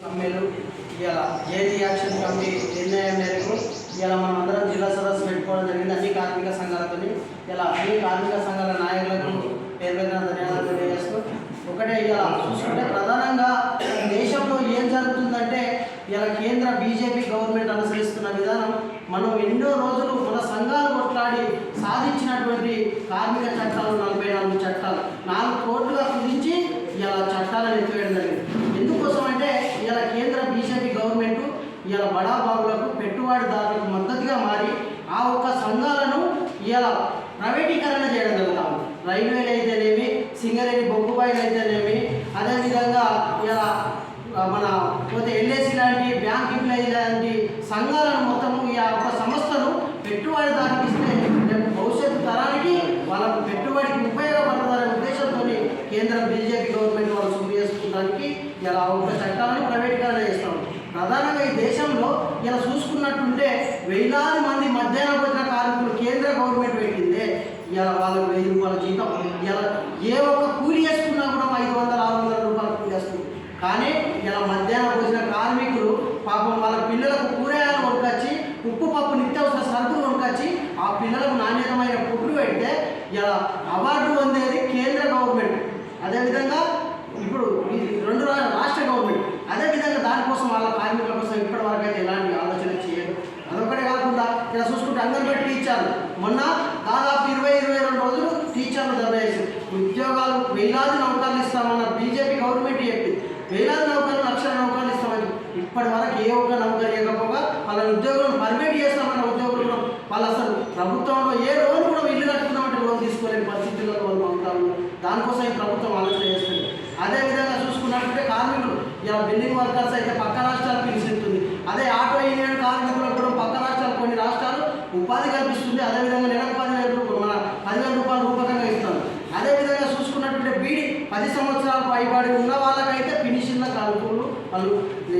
సమ్మెలు ఇలా JD action committee నిర్ణయం మేరకు ఇలా మనం అందరం జిల్లా సదస్సు పెట్టుకోవడం జరిగింది. అన్ని కార్మిక సంఘాలతో ఇలా అన్ని కార్మిక సంఘాల నాయకులకు పేరు పేరున ధన్యవాదాలు తెలియజేస్తూ ఒకటే ఇలా చూసుకుంటే ప్రధానంగా దేశంలో ఏం జరుగుతుందంటే ఇలా కేంద్ర బీజేపీ గవర్నమెంట్ అనుసరిస్తున్న విధానం మనం ఎన్నో రోజులు మన సంఘాలు కొట్లాడి సాధించినటువంటి కార్మిక చట్టాలు నలభై నాలుగు చట్టాలు నాలుగు కోట్లుగా కుదించి ఇలా చట్టాలను ఎత్తివేయడం జరిగింది ఎందుకోసం అంటే ఇలా కేంద్ర బీజేపీ ఇవాళ బడాబాబులకు పెట్టుబడిదారులకు మద్దతుగా మారి ఆ ఒక్క సంఘాలను ఇవాళ ప్రైవేటీకరణ చేయడం జరుగుతా ఉంది రైల్వేలు అయితేనేమి సింగరేణి బొగ్గుబాయిలు అయితేనేమి అదేవిధంగా ఇలా మన పోతే ఎల్ఐసి లాంటి బ్యాంక్ ఎంప్లాయీ లాంటి సంఘాలను మొత్తము ఈ యొక్క సంస్థను పెట్టుబడిదారికి ఇస్తే రేపు భవిష్యత్తు తరానికి వాళ్ళకు పెట్టుబడికి ఉపయోగపడతారనే ఉద్దేశంతో కేంద్ర బీజేపీ గవర్నమెంట్ వాళ్ళు సుప్రీ చేసుకోవడానికి ఇలా ఒక చట్టాలను ప్రైవేటీకరణ చేస్తాం ప్రధానంగా ఈ దేశంలో ఇలా చూసుకున్నట్టుంటే వేలాది మంది మధ్యాహ్న భోజన కార్మికులు కేంద్ర గవర్నమెంట్ పెట్టిందే. ఇలా వాళ్ళకి వెయ్యి రూపాయల జీతం ఇలా ఏ ఒక్క కూలి చేసుకున్నా కూడా ఐదు వందల ఆరు వందల రూపాయలు కూలి చేస్తుంది. కానీ ఇలా మధ్యాహ్న భోజన కార్మికులు పాపం వాళ్ళ పిల్లలకు కూరగాయలు కొనుకొచ్చి ఉప్పు పప్పు నిత్యావసర సరుకులు కొనుకొచ్చి ఆ పిల్లలకు నాణ్యతమైన ఫుడ్ పెడితే ఇలా అవార్డు పొందేది కేంద్ర గవర్నమెంట్. అదేవిధంగా ఇప్పుడు ఈ రెండు రా- రాష్ట్ర గవర్నమెంట్ అదేవిధంగా దానికోసం వాళ్ళ కార్మికుల కోసం ఇప్పటి వరకు అయితే ఎలాంటి ఆలోచన చేయదు అదొకటే కాకుండా ఇలా చూసుకుంటే అంగన్వాడీ టీచర్లు. మొన్న దాదాపు ఇరవై ఇరవై రెండు రోజులు టీచర్లు ధర్నా ఉద్యోగాలు వేలాది నౌకర్లు ఇస్తామన్న బీజేపీ గవర్నమెంట్ చెప్పింది. వేలాది నౌకర్లు లక్షల నౌకర్లు ఇస్తామని ఇప్పటి వరకు ఏ ఒక్క నౌకర్ ఇవ్వకపోగా వాళ్ళ ఉద్యోగులను పర్మిట్ చేస్తామన్న ఉద్యోగులు వాళ్ళు అసలు ప్రభుత్వంలో ఏ లోన్ కూడా ఇల్లు కట్టుకున్నామంటే లోన్ తీసుకోలేని పరిస్థితుల్లో వాళ్ళు ఉంటా దానికోసం ఈ ప్రభుత్వం ఆలోచన చేస్తుంది. అదేవిధంగా చూసుకున్నట్టుంటే కార్మికులు ఇలా బిల్డింగ్ వర్కర్స్ అయితే పక్క రాష్ట్రాలకు ఉపాధి కల్పిస్తుంది అదేవిధంగా నెలకు పదివేల రూపాయలు మన పదివేల రూపాయలు రూపకంగా ఇస్తారు అదేవిధంగా చూసుకున్నటువంటి బీడి పది సంవత్సరాల పైబడి ఉన్న వాళ్ళకైతే ఫినిషింగ్ల కార్మికులు వాళ్ళు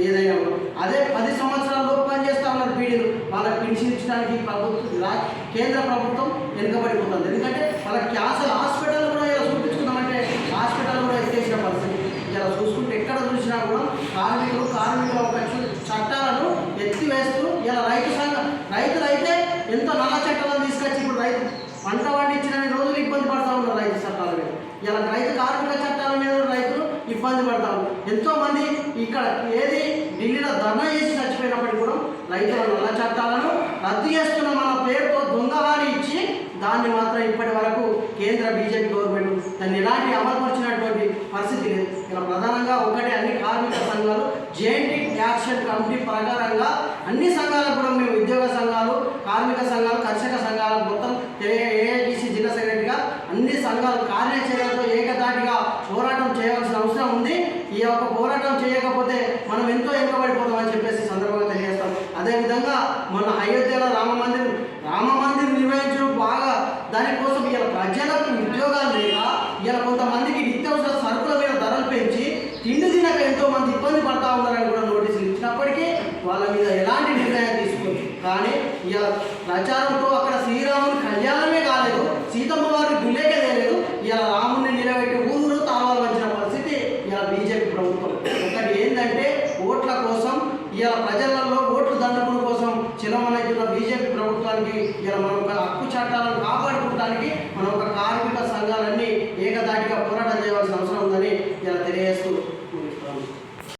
ఏదైనా అదే పది సంవత్సరాల లోపు పని చేస్తా ఉన్నారు బీడీలు. వాళ్ళకి పెన్షన్ ఇచ్చడానికి ప్రభుత్వం కేంద్ర ప్రభుత్వం వెనుకబడిపోతుంది. ఎందుకంటే వాళ్ళకి క్యాన్సర్ హాస్పిటల్ కూడా ఇలా చూపించుకుందామంటే హాస్పిటల్ కూడా ఎత్తేసిన పరిస్థితి. ఇలా చూసుకుంటే ఎక్కడ చూసినా కూడా కార్మికులు కార్మికుల చట్టాలను ఎత్తివేస్తూ ఇలా రైతు సంఘం రైతులు అయితే ఎంతో నల్ల చట్టాలను తీసుకొచ్చి ఇప్పుడు రైతు పంట పండించిన రోజులు ఇబ్బంది పడతా ఉన్నారు రైతు చట్టాల మీద. ఇలా రైతు కార్మిక చట్టాల మీద రైతులు ఇబ్బంది పడతా ఉన్నారు. ఎంతో మంది ఇక్కడ ఏది ఢిల్లీలో ధర్నా చేసి చచ్చిపోయినప్పటికీ కూడా రైతుల నల్ల చట్టాలను రద్దు చేస్తున్న మన పేరుతో దొంగవారి ఇచ్చి దాన్ని మాత్రం ఇప్పటి వరకు కేంద్ర బీజేపీ గవర్నమెంట్ దాన్ని ఎలాంటి అమలుపరిచినటువంటి పరిస్థితి లేదు. ఇలా ప్రధానంగా ఒకటే అన్ని కార్మిక సంఘాలు జేఎన్టీ యాక్షన్ కమిటీ ప్రకారంగా అన్ని సంఘాలకు కూడా మేము ఉద్యోగ సంఘాలు కార్యాచరణతో ఏకదాటిగా పోరాటం చేయవలసిన అవసరం ఉంది. ఈ యొక్క పోరాటం చేయకపోతే మనం ఎంతో వెనుకబడిపోతామని చెప్పేసి సందర్భంగా తెలియజేస్తాం. అదేవిధంగా మన అయోధ్యలో రామ మందిరం రామ మందిరం నిర్వహించడం బాగా దానికోసం ఇలా ప్రజలకు ఉద్యోగాలు లేక ఇలా కొంతమందికి నిత్యావసర సరుకుల మీద ధరలు పెంచి తిండి తినక ఎంతో మంది ఇబ్బంది పడతా ఉన్నారని కూడా నోటీసులు ఇచ్చినప్పటికీ వాళ్ళ మీద ఎలాంటి నిర్ణయం తీసుకుంది కానీ ఇలా ప్రచారంతో ఇలా ప్రజలలో ఓట్లు దండుకుల కోసం చిలమనైతున్న బీజేపీ ప్రభుత్వానికి ఇలా మనం ఒక హక్కు చట్టాలను కాపాడుకోవడానికి మనం ఒక కార్మిక సంఘాలన్నీ